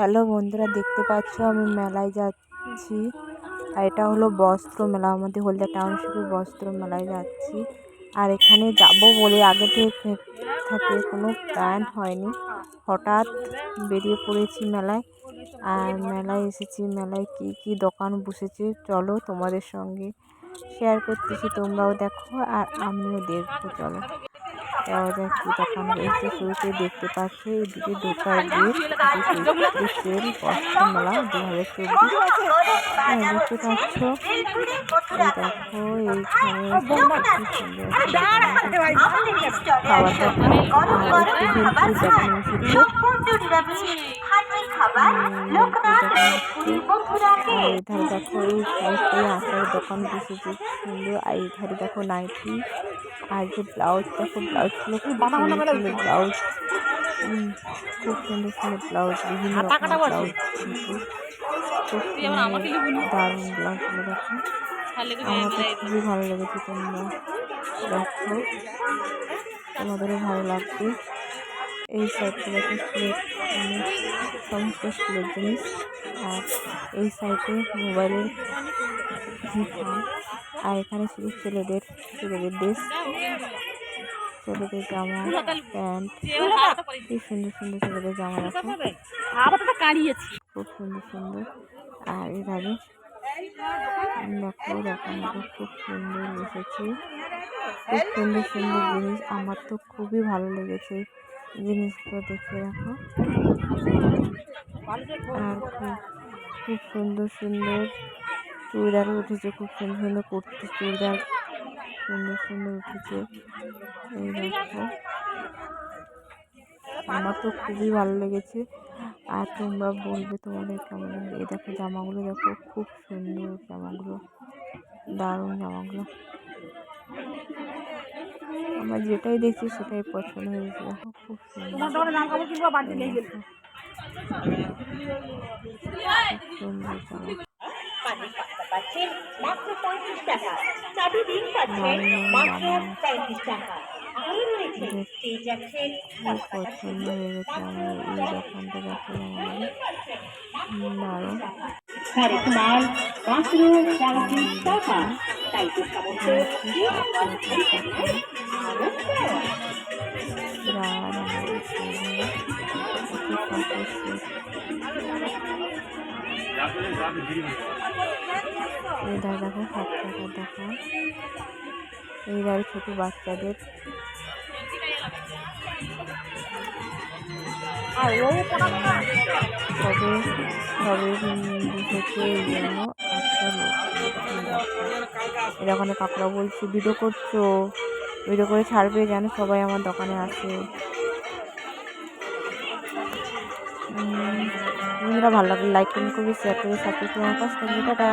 Hello বন্ধুরা, দেখতে পাচ্ছ আমি মেলায় যাচ্ছি। আর এটা হলো বস্ত্র মেলা, আমাদের হলদিয়া টাউনশিপের বস্ত্র মেলায় যাচ্ছি। আর এখানে যাব বলে আগে থেকে থাকে, কোনো প্ল্যান হয়নি। হঠাৎ বেরিয়ে পড়েছি মেলায়। আর মেলায় এসেছি, মেলায় কি কি দোকান বসেছে চলো তোমাদের সঙ্গে শেয়ার করতেছি, তোমরাও দেখো আর আমিও দেখব, চলো। পাওয়া যায় কি দোকান রয়েছে শুরুতে দেখতে পাচ্ছ এদিকে ঢোকার গেট সেল মেলা দু হাজার চব্বিশ। হ্যাঁ দেখতে পাচ্ছ। দেখো এইখানে খাবার এধারে দেখো এই আচার দোকান বসেছে সুন্দর। আর এধারে দেখো নাইটি আর যে ব্লাউজ দেখো ব্লাউজগুলো খুব সুন্দর সুন্দর ব্লাউজ খুব সুন্দর সুন্দর ব্লাউজ বিভিন্ন রকমের ব্লাউজ কিন্তু খুব দারুণ ব্লাউজগুলো দেখো। আমার তো খুবই ভালো লেগেছে তোমরা দেখো। তোমাদেরও ভালো লাগবে। এই সাইডটা দেখো স্কুলের সমস্ত স্কুলের জিনিস। আর এই সাইডে মোবাইলের আর এখানে শুধু ছেলেদের ছেলেদের ড্রেস ছেলেদের জামা প্যান্ট কি সুন্দর সুন্দর ছেলেদের জামা রাখা খুব সুন্দর সুন্দর। আর দেখো দোকানটা খুব সুন্দর বসেছে খুব সুন্দর সুন্দর জিনিস। আমার তো খুবই ভালো লেগেছে জিনিসগুলো দেখে রাখো আর খুব খুব সুন্দর সুন্দর চুড়িদারও উঠেছে খুব সুন্দর সুন্দর কুর্তি চুড়িদার সুন্দর সুন্দর উঠেছে। এই দেখো। আমার তো খুবই ভালো লেগেছে। আর তোমরা বলবে তোমাদের কেমন লাগবে এই দেখো জামাগুলো দেখো খুব সুন্দর জামাগুলো দারুণ জামাগুলো। আমার যেটাই দেখছি সেটাই পছন্দ হয়েছে। দেখো খুব সুন্দর। খুব সুন্দর জামা। পাচ্ছেন মাত্র পঁয়ত্রিশ টাকা। চাবি দিন পাচ্ছেন মাত্র পঁয়ত্রিশ টাকা। আরও রয়েছে পেয়ে যাচ্ছেন পছন্দ হয়ে গেছে আমার এই দোকানটা দেখো দারুণ হরেক মাল মাত্র পঁয়ত্রিশ টাকা তাই তো সমস্ত এইধার দেখো সাত টাকার দোকান এইধারে ছোটো বাচ্চাদের। সবে বসেছে এই জন্য এরকম বলছে, ভিডিও করছ? ভিডিও করে ছাড়বে যেন সবাই আমার দোকানে আসে। বন্ধুরা ভালো লাগলে লাইক কমেন্ট করবে শেয়ার করবে সাবস্ক্রাইব করে আমার কাছে থাকবে টাটা।